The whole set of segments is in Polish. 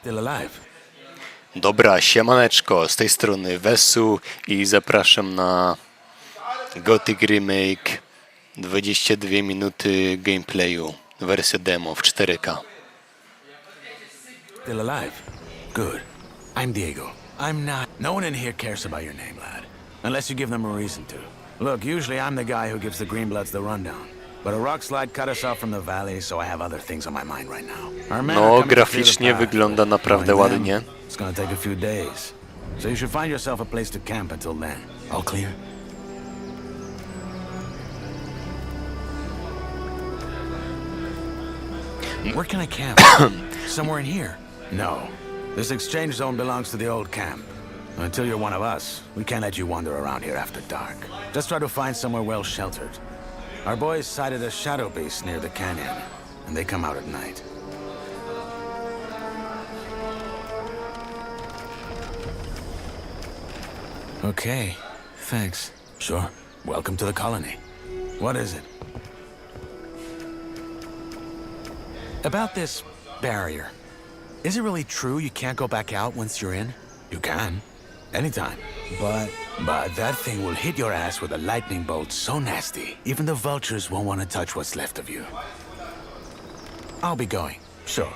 Still alive. Dobra, siemaneczko, z tej strony Wesu i zapraszam na Gothic Remake 22 minuty gameplayu, wersja demo w 4K. Still alive. Good. I'm Diego. I'm not. No one in here cares about your name, lad. Unless you give them a reason to. Look, usually I'm the guy who gives the Greenbloods the rundown. But a rock slide cut us off from the valley, so I have other things on my mind right now. Our men are No, coming to clear the graficznie wygląda naprawdę ładnie. It's gonna take a few days. So you should find yourself a place to camp until then. All clear? Where can I camp? Somewhere in here? No. This exchange zone belongs to the old camp. Until you're one of us, we can't let you wander around here after dark. Just try to find somewhere well sheltered. Our boys sighted a shadow base near the canyon, and they come out at night. Okay, thanks. Sure. Welcome to the colony. What is it? About this barrier. Is it really true you can't go back out once you're in? You can. Anytime. But but that thing will hit your ass with a lightning bolt so nasty, even the vultures won't want to touch what's left of you. I'll be going. Sure.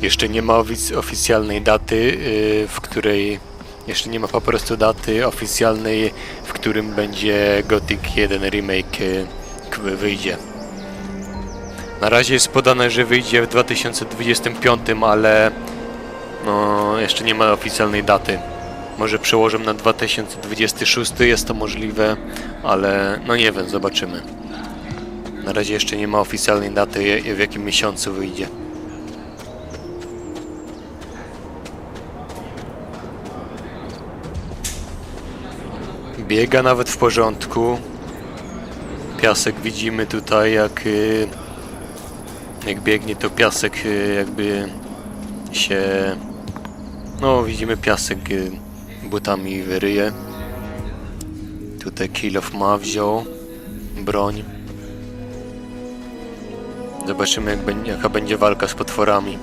Jeszcze nie ma ofic- oficjalnej daty, yy, w której jeszcze nie ma po prostu daty oficjalnej, w którym będzie Gothic 1 remake k- wyjdzie. Na razie jest podane, że wyjdzie w 2025, ale no, jeszcze nie ma oficjalnej daty. Może przełożę na 2026, jest to możliwe, ale no nie wiem, zobaczymy. Na razie jeszcze nie ma oficjalnej daty, w jakim miesiącu wyjdzie. Biega nawet w porządku. Piasek widzimy tutaj jak y, jak biegnie to piasek y, jakby się no widzimy piasek y, butami wyryje. Tutaj Kilof ma wziął broń. Zobaczymy jak będzie, jaka będzie walka z potworami.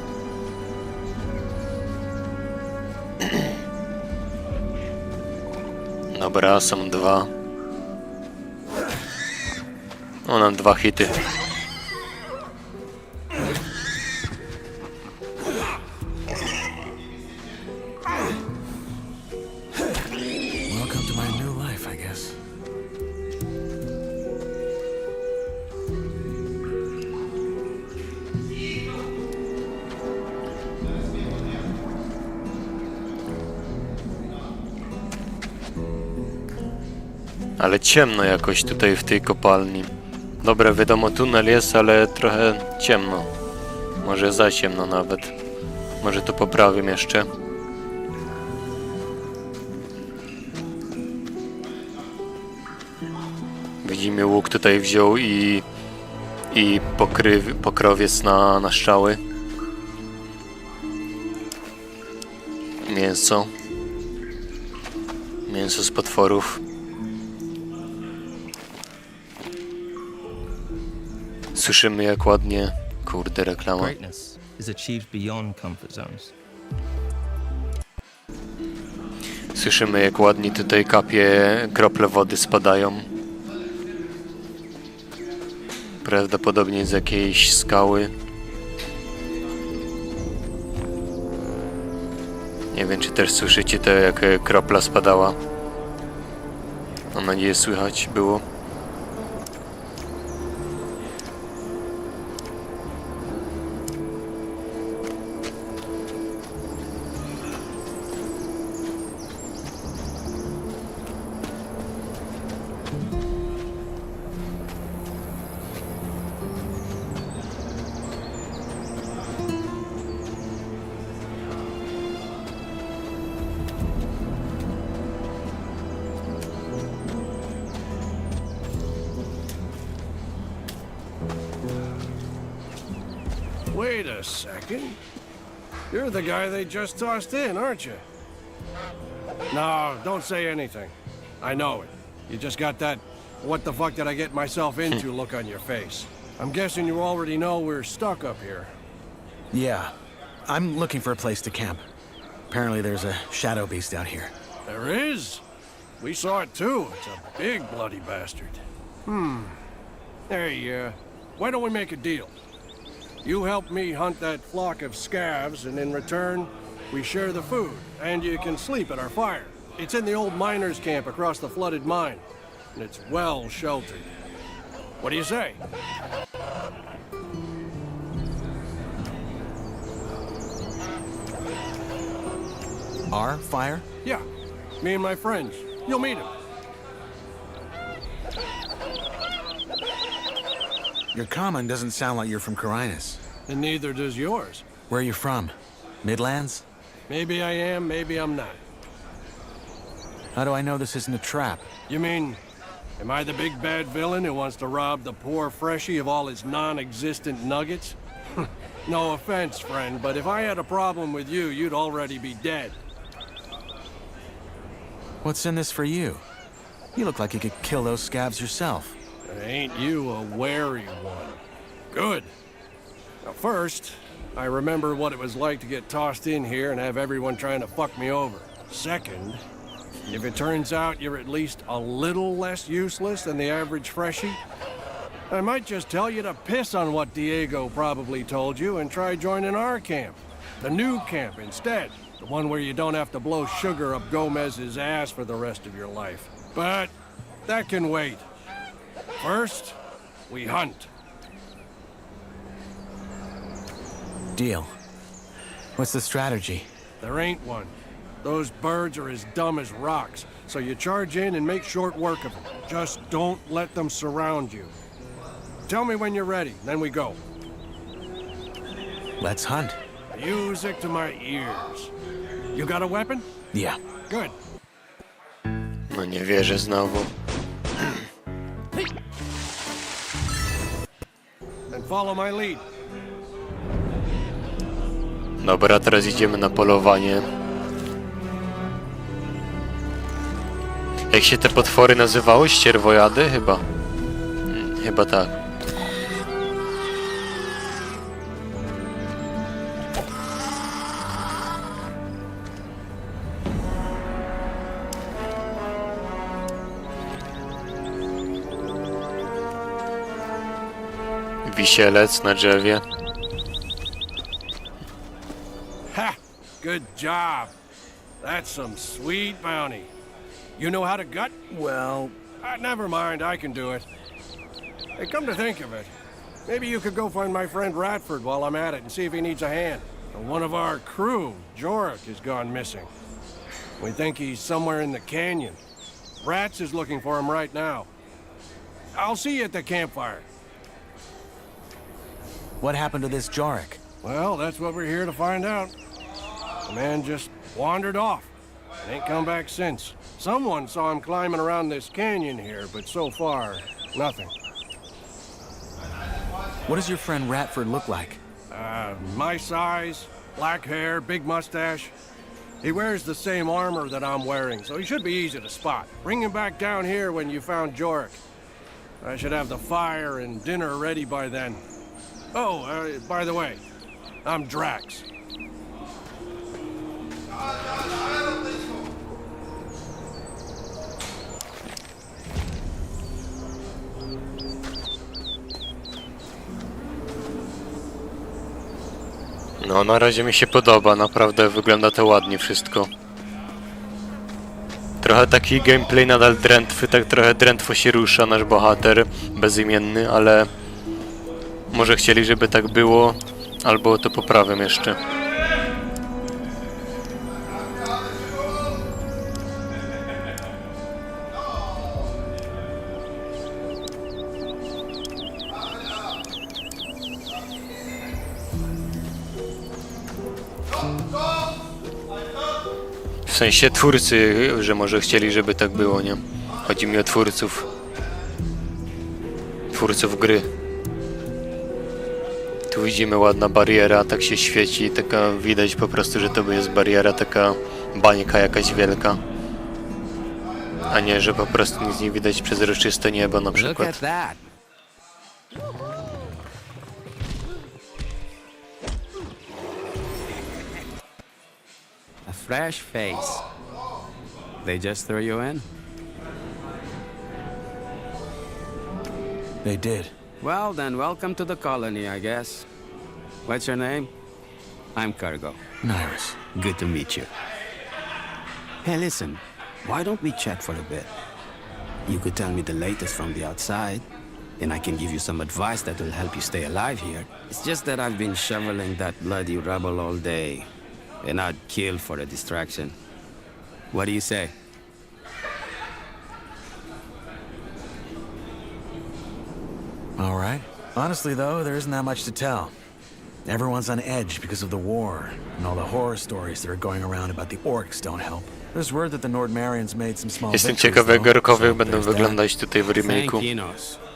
Dobra, są dwa. O, nam dwa hity. Guess. Ale ciemno jakoś tutaj w tej kopalni. Dobra, wiadomo, tunel jest, ale trochę ciemno. Może za ciemno nawet. Może to poprawię jeszcze. Widzimy łuk tutaj wziął i i pokryw, pokrowiec na, na strzały. Mięso. Mięso z potworów. Słyszymy jak ładnie. Kurde, reklama. Greatness is achieved beyond comfort zones. Słyszymy jak ładnie tutaj kapie, krople wody spadają. Prawdopodobnie z jakiejś skały. Nie wiem, czy też słyszycie to, jak kropla spadała. Mam nadzieję, słychać było. A second. You're the guy they just tossed in, aren't you? No, don't say anything. I know it. You just got that what the fuck did I get myself into look on your face. I'm guessing you already know we're stuck up here. Yeah. I'm looking for a place to camp. Apparently there's a shadow beast out here. There is. We saw it too. It's a big bloody bastard. Hmm. Hey, uh, why don't we make a deal? You help me hunt that flock of scavs, and in return, we share the food, and you can sleep at our fire. It's in the old miners' camp across the flooded mine, and it's well sheltered. What do you say? Our fire? Yeah, me and my friends. You'll meet them. Your common doesn't sound like you're from Carinus. And neither does yours. Where are you from? Midlands? Maybe I am, maybe I'm not. How do I know this isn't a trap? You mean, am I the big bad villain who wants to rob the poor freshie of all his non-existent nuggets? no offense, friend, but if I had a problem with you, you'd already be dead. What's in this for you? You look like you could kill those scabs yourself. Ain't you a wary one? Good. Now, first, I remember what it was like to get tossed in here and have everyone trying to fuck me over. Second, if it turns out you're at least a little less useless than the average freshie, I might just tell you to piss on what Diego probably told you and try joining our camp. The new camp instead. The one where you don't have to blow sugar up Gomez's ass for the rest of your life. But that can wait. First, we hunt. Deal. What's the strategy? There ain't one. Those birds are as dumb as rocks, so you charge in and make short work of them. Just don't let them surround you. Tell me when you're ready, then we go. Let's hunt. Music to my ears. You got a weapon? Yeah. Good. No nie wierzę znowu. Follow my lead. Dobra, teraz idziemy na polowanie. Jak się te potwory nazywały? Ścierwojady? Chyba. Mm, Chyba tak. Wisielec na drzewie. Ha! Good job. That's some sweet bounty. You know how to gut? Well, Uh, never mind, I can do it. Hey, come to think of it, maybe you could go find my friend Ratford while I'm at it and see if he needs a hand. One of our crew, Jorik, has gone missing. We think he's somewhere in the canyon. Rats is looking for him right now. I'll see you at the campfire. What happened to this Jorik? Well, that's what we're here to find out. The man just wandered off and ain't come back since. Someone saw him climbing around this canyon here, but so far, nothing. What does your friend Ratford look like? Uh, my size, black hair, big mustache. He wears the same armor that I'm wearing, so he should be easy to spot. Bring him back down here when you found Jorik. I should have the fire and dinner ready by then. Oh, uh, by the way, I'm Drax. No, na razie mi się podoba, naprawdę wygląda to ładnie wszystko. Trochę taki gameplay nadal drętwy, tak trochę drętwo się rusza nasz bohater bezimienny, ale może chcieli, żeby tak było, albo to poprawiam jeszcze. W sensie twórcy, że może chcieli, żeby tak było, nie? Chodzi mi o twórców. Twórców gry. Tu widzimy ładna bariera, tak się świeci, taka widać po prostu, że to jest bariera, taka bańka jakaś wielka. A nie, że po prostu nic nie widać przezroczyste niebo na Look at przykład. that. A fresh face. They just threw you in? They did. Well, then, welcome to the colony, I guess. What's your name? I'm Cargo. Nyrus. Good to meet you. Hey, listen, why don't we chat for a bit? You could tell me the latest from the outside, and I can give you some advice that will help you stay alive here. It's just that I've been shoveling that bloody rubble all day, and I'd kill for a distraction. What do you say? Honestly, though, there isn't that much to tell. Everyone's on edge because of the war, and all the horror stories that are going around about the orcs don't help. There's word that the Nordmarians made some small Jestem victories, ciekawy, jak though, orkowie so będą there's that. wyglądać tutaj w remake'u. Thank.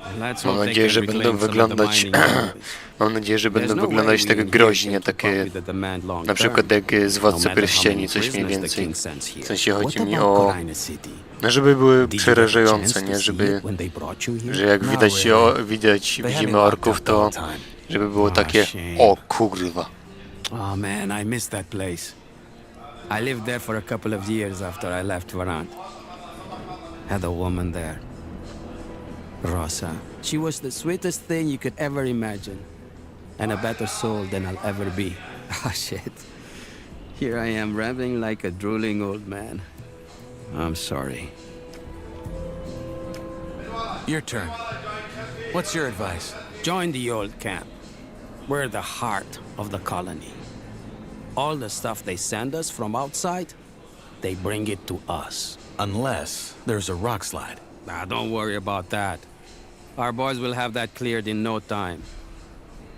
Mam nadzieję, że będą the wyglądać. Mam nadzieję, że będą no wyglądać tak groźnie, takie na przykład jak z No Władcy how Pierścieni, coś mniej więcej. W sensie chodzi mi o... No żeby były przerażające, nie? Żeby... Że jak No, widać, o, widać widzimy orków, to żeby było Ah, takie o kurwa. Oh man, I miss that place. I lived there for a couple of years after I left Varant. Had a woman there. Rosa. She was the sweetest thing you could ever imagine. And a better soul than I'll ever be. Oh shit. Here I am rambling like a drooling old man. I'm sorry. Your turn. What's your advice? Join the old camp. We're the heart of the colony. All the stuff they send us from outside, they bring it to us. Unless there's a rock slide. Nah, don't worry about that. Our boys will have that cleared in no time.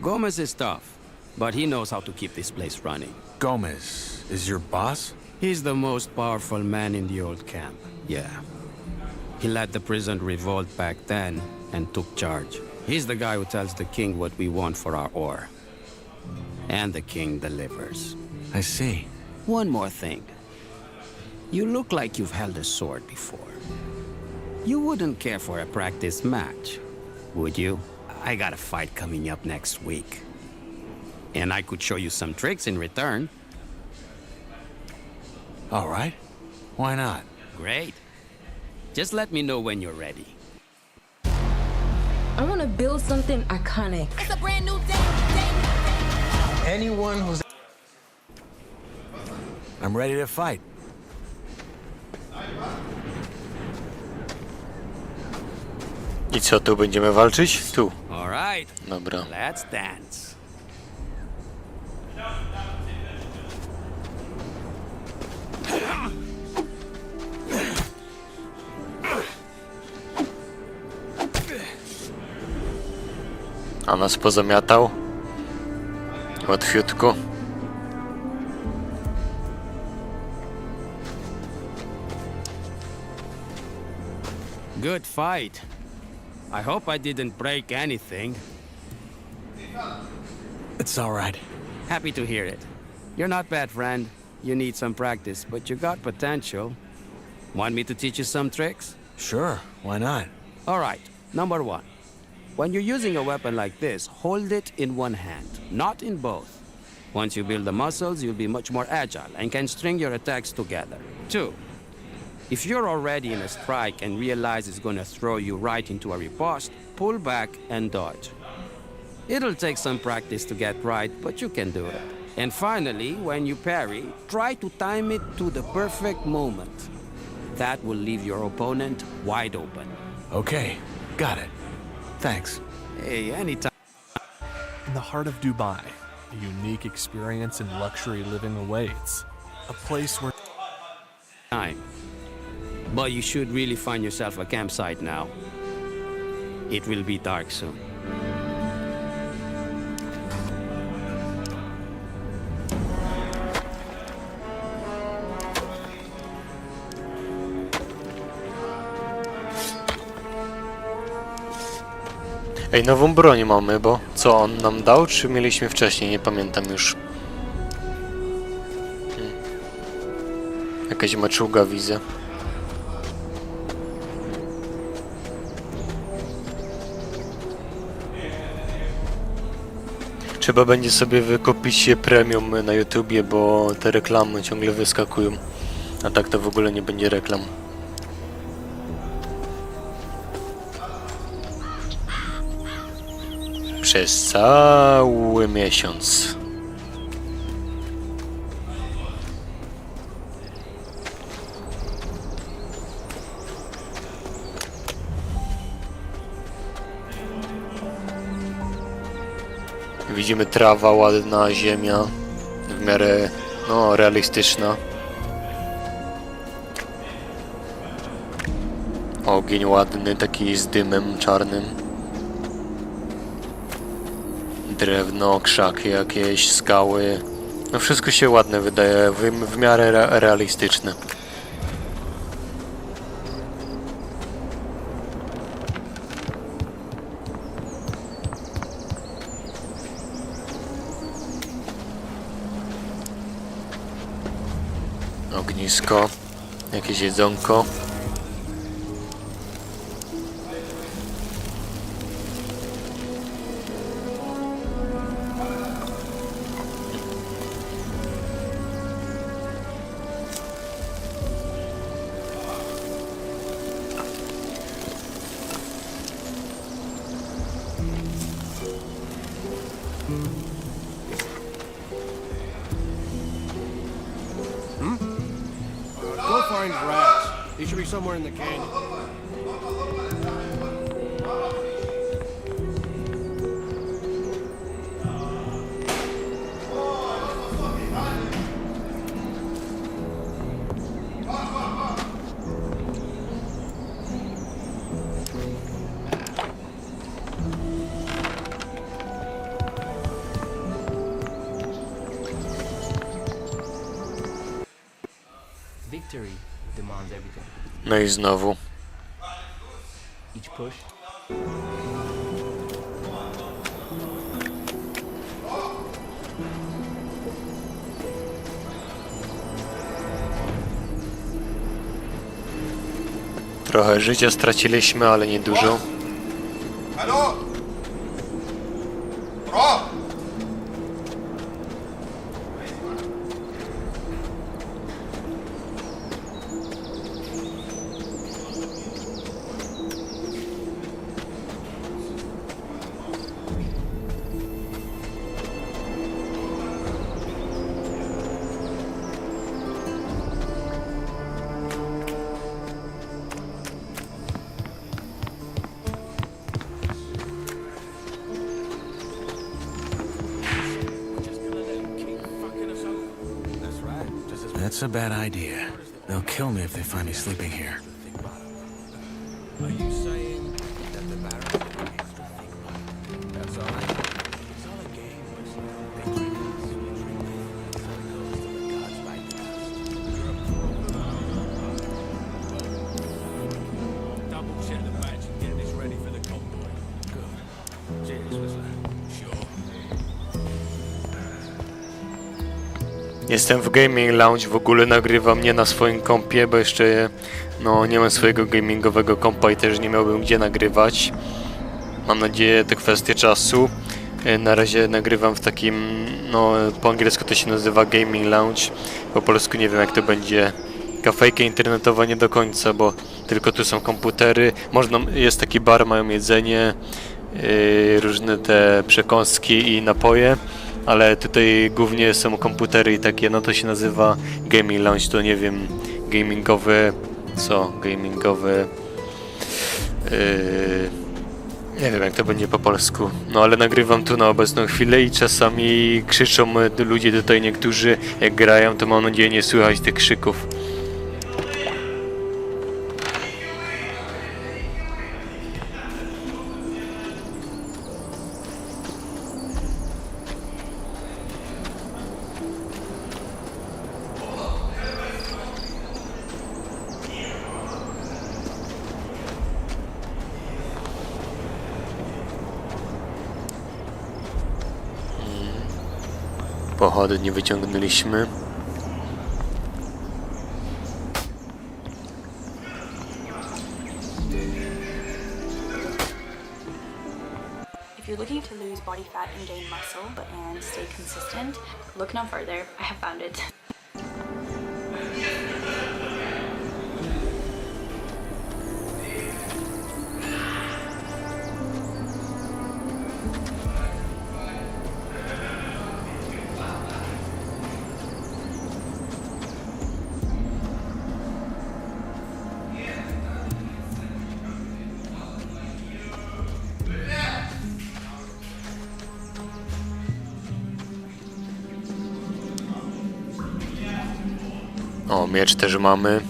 Gomez is tough, but he knows how to keep this place running. Gomez is your boss? He's the most powerful man in the old camp. Yeah. He led the prison revolt back then and took charge. He's the guy who tells the king what we want for our ore. And the king delivers. I see. One more thing. You look like you've held a sword before. You wouldn't care for a practice match, would you? I got a fight coming up next week. And I could show you some tricks in return. All right. Why not? Great. Just let me know when you're ready. I want to build something iconic. It's a brand new day. day. Anyone who's I'm ready to fight. I co, tu będziemy walczyć? Tu. All right, Dobra. let's dance. A nas pozamiatał? Łatwiutko. Good fight. I hope I didn't break anything. It's all right. Happy to hear it. You're not bad, friend. You need some practice, but you got potential. Want me to teach you some tricks? Sure. Why not? All right, number one. When you're using a weapon like this, hold it in one hand, not in both. Once you build the muscles, you'll be much more agile and can string your attacks together. Two, if you're already in a strike and realize it's gonna throw you right into a riposte, pull back and dodge. It'll take some practice to get right, but you can do it. And finally, when you parry, try to time it to the perfect moment. That will leave your opponent wide open. Okay. Got it. Thanks. Hey, anytime. In the heart of Dubai, a unique experience in luxury living awaits. A place where But you should really find yourself a campsite now. It will be dark soon. Ej, nową broń mamy, bo co on nam dał, czy mieliśmy wcześniej? Nie pamiętam już. Hmm. Jakaś maczuga widzę. Trzeba będzie sobie wykupić premium na YouTubie, bo te reklamy ciągle wyskakują. A tak to w ogóle nie będzie reklam. Przez cały miesiąc. Widzimy trawa ładna, ziemia w miarę no, realistyczna. Ogień ładny, taki z dymem czarnym. Drewno, krzaki jakieś, skały. No wszystko się ładne wydaje, w, w miarę re realistyczne. Ognisko, jakieś jedzonko. Find rats. He should be somewhere in the canyon. Victory. No i znowu. Trochę życia straciliśmy, ale nie dużo. That's a bad idea. They'll kill me if they find me sleeping here. Jestem w Gaming Lounge, w ogóle nagrywam nie na swoim kompie, bo jeszcze no, nie mam swojego gamingowego kompa i też nie miałbym gdzie nagrywać. Mam nadzieję, to kwestia czasu. E, Na razie nagrywam w takim, no po angielsku to się nazywa Gaming Lounge, po polsku nie wiem jak to będzie. Kafejka internetowa nie do końca, bo tylko tu są komputery. Można, jest taki bar, mają jedzenie, yy, różne te przekąski i napoje, ale tutaj głównie są komputery i takie, no to się nazywa Gaming Lounge, to nie wiem, gamingowy, co, gamingowy, yy, nie wiem jak to będzie po polsku, no ale nagrywam tu na obecną chwilę i czasami krzyczą e, ludzie tutaj niektórzy, jak grają, to mam nadzieję nie słychać tych krzyków. Pochodnie wyciągnęliśmy. If you're looking to body fat and gain muscle and stay consistent, look no further. I have found it. Miecz też mamy.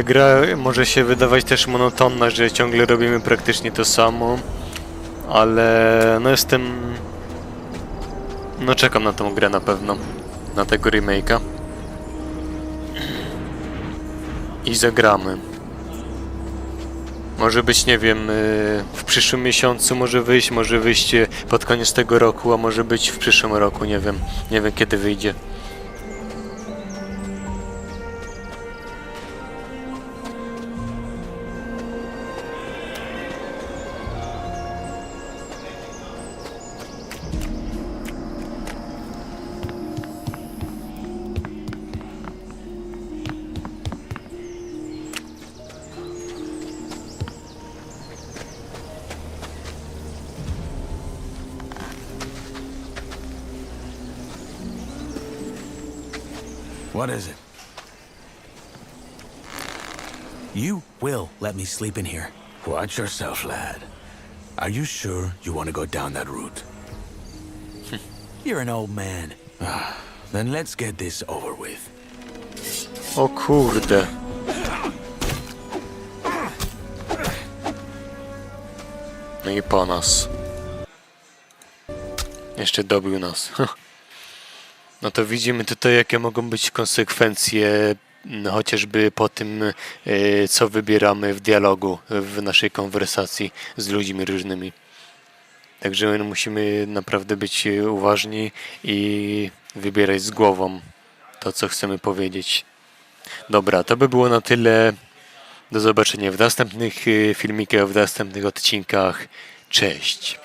Ta gra może się wydawać też monotonna, że ciągle robimy praktycznie to samo, ale no jestem... No czekam na tą grę na pewno, na tego remake'a. I zagramy. Może być, nie wiem, y, w przyszłym miesiącu może wyjść, może wyjść pod koniec tego roku, a może być w przyszłym roku, nie wiem. Nie wiem kiedy wyjdzie. Let me sleep in here. Watch yourself, lad. Are you sure you want to go down that route? You're an old man. Ah, then let's get this over with. O kurde. No i po nas. Jeszcze dobił nas. No to widzimy tutaj, jakie mogą być konsekwencje, chociażby po tym, e, co wybieramy w dialogu, w naszej konwersacji z ludźmi różnymi. Także my musimy naprawdę być uważni i wybierać z głową to, co chcemy powiedzieć. Dobra, to by było na tyle. Do zobaczenia w następnych y, filmikach, w następnych odcinkach. Cześć.